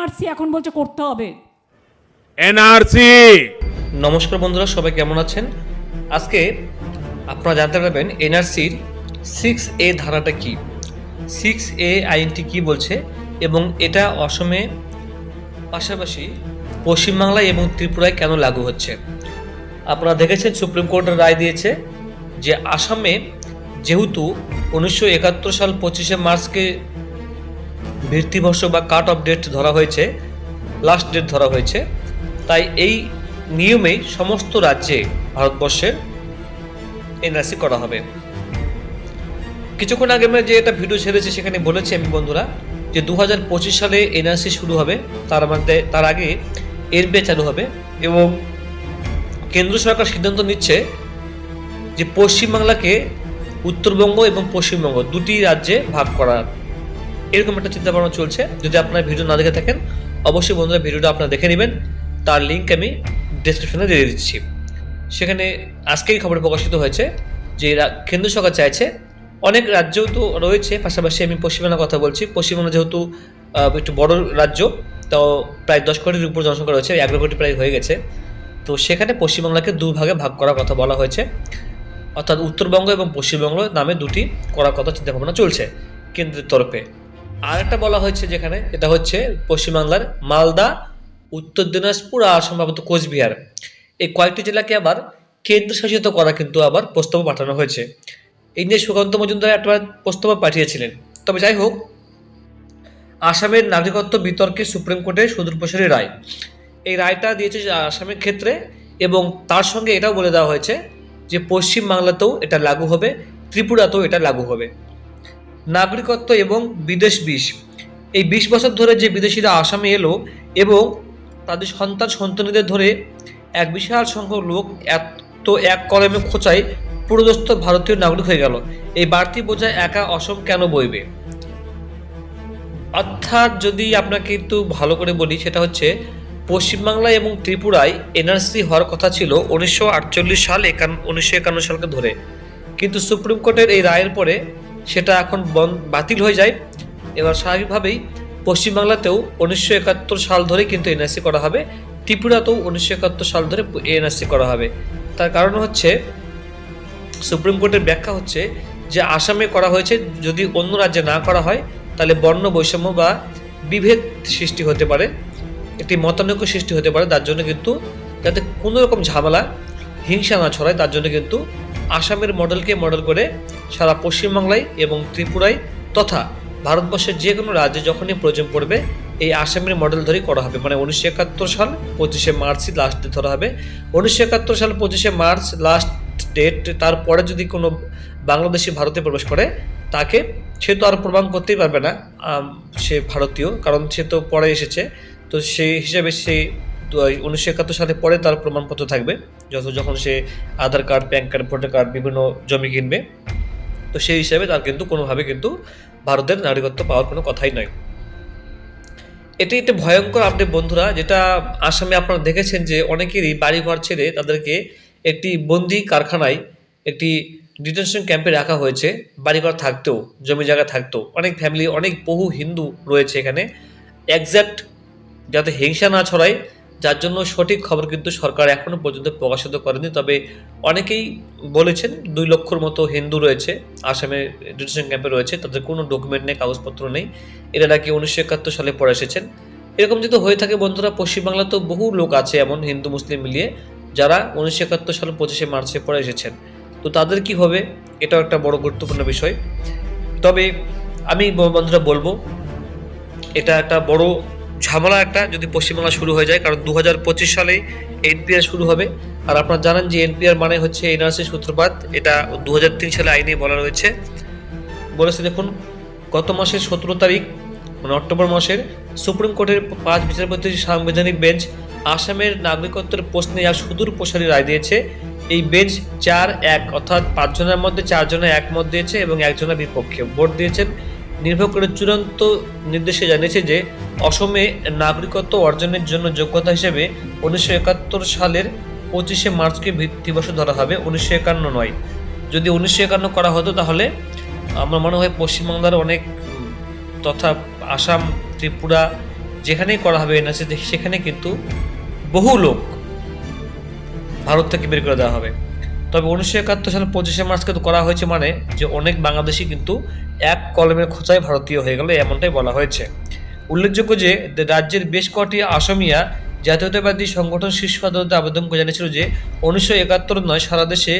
NRC এখন বলছে করতে হবে। এনআরসি! নমস্কার বন্ধুরা সবাই কেমন আছেন? আজকে আপনারা জানতে পারবেন এনআরসির সিক্স এ ধারাটা কি। সিক্স এ আইনটি কি বলছে এবং এটা অসমে পাশাপাশি পশ্চিমবাংলায় এবং ত্রিপুরায় কেন লাগু হচ্ছে। আপনারা দেখেছেন সুপ্রিম কোর্টের রায় দিয়েছে যে আসামে যেহেতু উনিশশো একাত্তর সাল পঁচিশে মার্চকে ভিত্তিবর্ষ বা কাট অফ ডেট ধরা হয়েছে লাস্ট ডেট ধরা হয়েছে। তাই এই নিয়মেই সমস্ত রাজ্যে ভারতবর্ষের এনআরসি করা হবে। কিছুক্ষণ আগে আমরা যে একটা ভিডিও ছেড়েছি, সেখানে বলেছি আমি বন্ধুরা যে দু হাজার পঁচিশ সালে এনআরসি শুরু হবে, তার মধ্যে, তার আগে এনপিএ চালু হবে এবং কেন্দ্র সরকার সিদ্ধান্ত নিচ্ছে যে পশ্চিমবাংলাকে উত্তরবঙ্গ এবং পশ্চিমবঙ্গ দুটি রাজ্যে ভাগ করার। এরকম একটা চিন্তা ভাবনা চলছে। যদি আপনার ভিডিও না দেখে থাকেন, অবশ্যই বন্ধুরা ভিডিওটা আপনারা দেখে নেবেন। তার লিঙ্ক আমি ডিসক্রিপশনে দিয়ে দিচ্ছি। সেখানে আজকেই খবর প্রকাশিত হয়েছে যে কেন্দ্র সরকার চাইছে অনেক রাজ্যও তো রয়েছে। পাশাপাশি আমি পশ্চিমবাংলার কথা বলছি। পশ্চিমবাংলা যেহেতু একটু বড় রাজ্য, তো প্রায় দশ কোটির উপর জনসংখ্যা রয়েছে। এগারো কোটি প্রায় হয়ে গেছে। তো সেখানে পশ্চিমবাংলাকে দুভাগে ভাগ করার কথা বলা হয়েছে। অর্থাৎ উত্তরবঙ্গ এবং পশ্চিমবঙ্গ নামে দুটি করার কথা চিন্তা ভাবনা চলছে কেন্দ্রের তরফে। আর একটা বলা হয়েছে যেখানে, এটা হচ্ছে পশ্চিমবাংলার মালদা, উত্তর দিনাজপুর আর সম্ভবত কোচবিহার। এই কয়েকটি জেলাকে আবার কেন্দ্রশাসিত করা কিন্তু আবার প্রস্তাব পাঠানো হয়েছে। এই নিয়ে সুকান্ত মজুমদার একটা প্রস্তাব পাঠিয়েছিলেন। তবে যাই হোক, আসামের নাগরিকত্ব বিতর্কে সুপ্রিম কোর্টের সুদূরপ্রসারী রায়। এই রায়টা দিয়েছে আসামের ক্ষেত্রে এবং তার সঙ্গে এটাও বলে দেওয়া হয়েছে যে পশ্চিম বাংলাতেও এটা লাগু হবে, ত্রিপুরাতেও এটা লাগু হবে। নাগরিকত্ব এবং বিদেশ বিষ। এই বিশ বছর ধরে যে বিদেশিরা আসামে এলো এবং তাদের সন্তান সন্তানীদের ধরে এক বিশাল সংখ্যক লোক এত এক কলমে খোঁচায় পুরোদস্ত ভারতীয় নাগরিক হয়ে গেল। এই বাড়তি বোঝা একা অসম কেন বইবে? অর্থাৎ যদি আপনাকে একটু ভালো করে বলি, সেটা হচ্ছে পশ্চিমবাংলা এবং ত্রিপুরায় এনআরসি হওয়ার কথা ছিল উনিশশো আটচল্লিশ সাল একান্ন উনিশশো সালকে ধরে। কিন্তু সুপ্রিম কোর্টের এই রায়ের পরে সেটা এখন বাতিল হয়ে যায়। এবার স্বাভাবিকভাবেই পশ্চিমবাংলাতেও উনিশশো একাত্তর সাল ধরে কিন্তু এনআরসি করা হবে। ত্রিপুরাতেও উনিশশো একাত্তর সাল ধরে এনআরসি করা হবে। তার কারণ হচ্ছে, সুপ্রিম কোর্টের ব্যাখ্যা হচ্ছে যে আসামে করা হয়েছে, যদি অন্য রাজ্যে না করা হয়, তাহলে বর্ণ বৈষম্য বা বিভেদ সৃষ্টি হতে পারে। একটি মতানৈক্য সৃষ্টি হতে পারে, তার জন্য কিন্তু যাতে কোনো রকম ঝামেলা, হিংসা না ছড়ায়, তার জন্য কিন্তু আসামের মডেলকে মডেল করে সারা পশ্চিমবাংলায় এবং ত্রিপুরায় তথা ভারতবর্ষের যে কোনো রাজ্যে যখনই প্রয়োজন পড়বে, এই আসামের মডেল ধরেই করা হবে। মানে উনিশশো একাত্তর সাল পঁচিশে মার্চই লাস্ট ধরা হবে। উনিশশো একাত্তর সাল পঁচিশে মার্চ লাস্ট ডেট তারপরে যদি কোনো বাংলাদেশি ভারতে প্রবেশ করে, তাকে সে তো আর প্রমাণ করতেই পারবে না সে ভারতীয়, কারণ সে তো পরে এসেছে। তো সেই হিসাবে সে উনিশশো একাত্তর সালে পরে তার প্রমাণপত্র থাকবে, যত যখন সে Aadhaar card, PAN card, voter card বিভিন্ন জমি কিনবে, তো সেই হিসাবে তার কিন্তু কোনোভাবে কিন্তু ভারতের নাগরিকত্ব পাওয়ার কোনো কথাই নয়। এটি একটি ভয়ঙ্কর আপডেট বন্ধুরা, যেটা আসামে আপনারা দেখেছেন যে অনেকেরই বাড়িঘর ছেড়ে তাদেরকে একটি বন্দি কারখানায় একটি ডিটেনশন ক্যাম্পে রাখা হয়েছে, বাড়িঘর থাকতেও, জমি জায়গা থাকতেও। অনেক ফ্যামিলি অনেক বহু হিন্দু রয়েছে এখানে। একজ্যাক্ট যাতে হিংসা না ছড়ায় যার জন্য সঠিক খবর কিন্তু সরকার এখনও পর্যন্ত প্রকাশিত করেনি। তবে অনেকেই বলেছেন দুই লক্ষর মতো হিন্দু রয়েছে, আসামে ডিটেনশন ক্যাম্পে রয়েছে, তাদের কোনো ডকুমেন্ট নেই, কাগজপত্র নেই। এরা নাকি উনিশশো একাত্তর সালে পরে এসেছেন। এরকম যদি হয়ে থাকে বন্ধুরা পশ্চিমবাংলা তো বহু লোক আছে এমন হিন্দু, মুসলিম মিলিয়ে, যারা উনিশশো একাত্তর সালে পঁচিশে মার্চে পরে এসেছেন। তো তাদের কি হবে? এটাও একটা বড় গুরুত্বপূর্ণ বিষয়। তবে আমি বন্ধুরা বলব, এটা একটা বড় ঝামেলা একটা যদি পশ্চিমবাংলা শুরু হয়ে যায়, কারণ দু হাজার পঁচিশ সালে এনপিআর শুরু হবে। আর আপনারা জানেন যে এনপিআর মানে হচ্ছে এনআরসি সূত্রপাত, এটা দু হাজার তিন সালে আইনে বলা রয়েছে। বলেছে দেখুন, গত মাসের সতেরো তারিখ মানে অক্টোবর মাসের, সুপ্রিম কোর্টের পাঁচ বিচারপতির সাংবিধানিক বেঞ্চ আসামের নাগরিকত্বের প্রশ্নে এক সুদূর প্রসারী রায় দিয়েছে, এই বেঞ্চ চার এক, অর্থাৎ পাঁচজনের মধ্যে চারজনের একমত দিয়েছে এবং একজনের বিপক্ষে ভোট দিয়েছেন। নির্ভর করে চূড়ান্ত নির্দেশে জানিয়েছে যে অসমে নাগরিকত্ব অর্জনের জন্য যোগ্যতা হিসেবে উনিশশো একাত্তর সালের পঁচিশে মার্চকে ভিত্তিবর্ষ ধরা হবে উনিশশো একান্ন নয়। যদি উনিশশো একান্ন করা হতো তাহলে আমার মনে হয় পশ্চিমবাংলার অনেক তথা আসাম, ত্রিপুরা যেখানেই করা হবে এনআরসি সেখানে কিন্তু বহু লোক ভারত থেকে বের করে দেওয়া হবে। তবে উনিশশো একাত্তর সালে পঁচিশে মার্চ কিন্তু করা হয়েছে মানে যে অনেক বাংলাদেশি কিন্তু এক কলমের খোঁচায় ভারতীয় হয়ে গেল, এমনটাই বলা হয়েছে। উল্লেখযোগ্য যে রাজ্যের বেশ কটি আসামিয়া জাতীয়তাবাদী সংগঠন শীর্ষ আদালতে আবেদন করে জানিয়েছিল যে উনিশশো একাত্তর নয়, সারা দেশে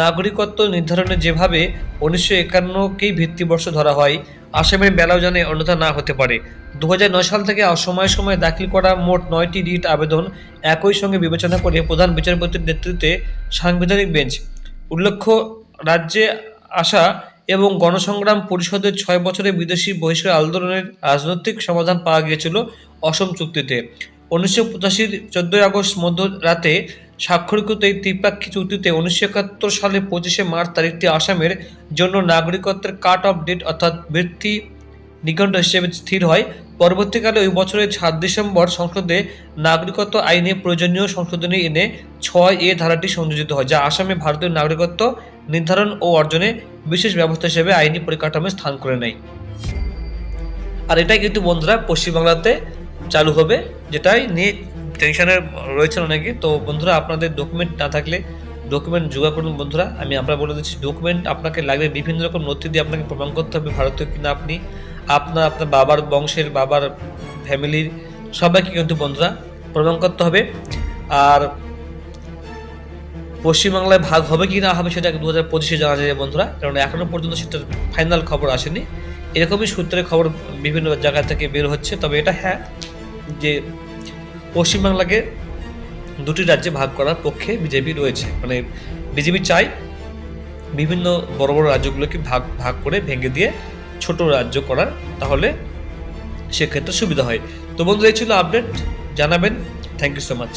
নাগরিকত্ব নির্ধারণে যেভাবে উনিশশো একান্নকেই ভিত্তিবর্ষ ধরা হয় আসামের বেলাও জানে অন্যথা না হতে পারে। দু সাল থেকে সময় সময় দাখিল করা মোট নয়টি রিট আবেদন একই সঙ্গে বিবেচনা করে প্রধান বিচারপতির নেতৃত্বে সাংবিধানিক বেঞ্চ। উল্লেখ্য, রাজ্যে আসা এবং গণসংগ্রাম পরিষদের ছয় বছরের বিদেশি বহিষ্কার আন্দোলনের রাজনৈতিক সমাধান পাওয়া গিয়েছিল অসম চুক্তিতে। উনিশশো পঁচাশির চোদ্দোই আগস্ট মধ্যরাতে স্বাক্ষরিত এই ত্রিপাক্ষিক চুক্তিতে উনিশশো একাত্তর সালে পঁচিশে মার্চ তারিখটি আসামের জন্য নাগরিকত্বের কাট অফ ডেট অর্থাৎ বৃত্তি নিকট হিসেবে স্থির হয়। পরবর্তীকালে ওই বছরের সাত ডিসেম্বর সংসদে নাগরিকত্ব আইনে প্রয়োজনীয় সংশোধনী এনে ছয় এ ধারাটি সংযোজিত হয়, যা আসামে ভারতীয় নাগরিকত্ব নির্ধারণ ও অর্জনে বিশেষ ব্যবস্থা হিসেবে আইনি পরিকাঠামো স্থান করে নেয়। আর এটাই কিন্তু বন্ধুরা পশ্চিমবাংলাতে চালু হবে, যেটাই নিয়ে টেনশনের রয়েছেন অনেকে। তো বন্ধুরা, আপনাদের ডকুমেন্ট না থাকলে ডকুমেন্ট জোগাড় করুন বন্ধুরা। আমি আপনার বলে দিচ্ছি ডকুমেন্ট আপনাকে লাগবে বিভিন্ন রকম নথি দিয়ে আপনাকে প্রমাণ করতে হবে, ভারতীয় কিনা আপনি, আপনার আপনার বাবার বংশের, বাবার ফ্যামিলির সবাইকে কিন্তু বন্ধুরা প্রমাণ করতে হবে। আর পশ্চিমবাংলায় ভাগ হবে কি না হবে সেটা দু হাজার পঁচিশে জানা যায় বন্ধুরা। কারণ এখনও পর্যন্ত সেটার ফাইনাল খবর আসেনি। এরকমই সূত্রে খবর বিভিন্ন জায়গা থেকে বের হচ্ছে। তবে এটা হ্যাঁ যে পশ্চিমবাংলাকে দুটি রাজ্যে ভাগ করার পক্ষে বিজেপি রয়েছে। মানে বিজেপি চাই বিভিন্ন বড় বড় রাজ্যগুলোকে ভাগ ভাগ করে ভেঙে দিয়ে ছোট রাজ্য করার, তাহলে সেক্ষেত্রে সুবিধা হয়। তো বন্ধুরা, এই ছিল আপডেট জানাবেন। Thank you so much